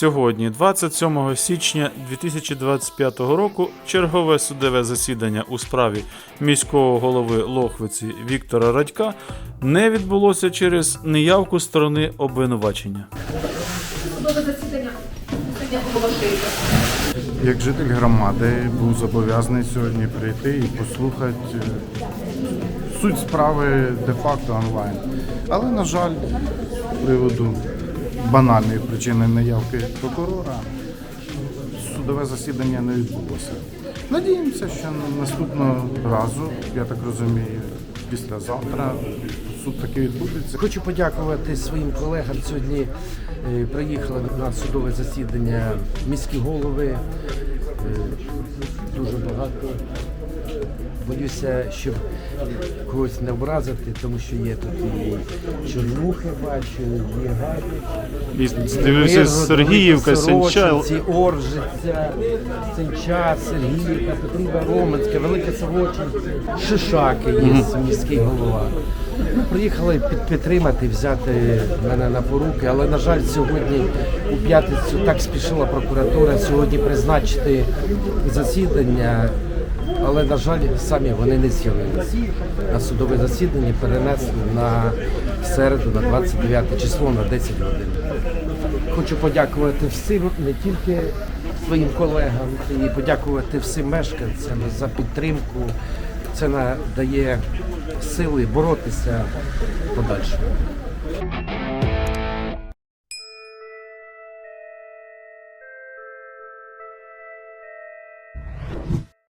Сьогодні, 27 січня 2025 року, чергове судове засідання у справі міського голови Лохвиці Віктора Радька не відбулося через неявку сторони обвинувачення. Судове засідання. Як житель громади був зобов'язаний сьогодні прийти і послухати е, суть справи де-факто онлайн. Але, на жаль, з приводу банальної причини неявки прокурора судове засідання не відбулося. Надіємося, що наступного разу, я так розумію, післязавтра суд таки відбудеться. Хочу подякувати своїм колегам. Сьогодні е, приїхали на судове засідання міські голови. Е, Дуже багато. Боюся, щоб когось не образити, тому що є тут і чорнухи, бачу, є гаді. І дивився Сергіївка, Сенчал. Оржиця, Сенча, Сергіївка, Петрівка, Роменська, Велика Савочинці, Шишаки є міський голова. Ну, приїхали під, підтримати, взяти мене на поруки, але, на жаль, сьогодні у п'ятницю так спішила прокуратура сьогодні призначити засідання але на жаль, самі вони не з'явилися. На судове засідання перенесли на середу, на 29 число, на 10 годин. Хочу подякувати всім, не тільки своїм колегам, і подякувати всім мешканцям за підтримку. Це надає сили боротися подальше.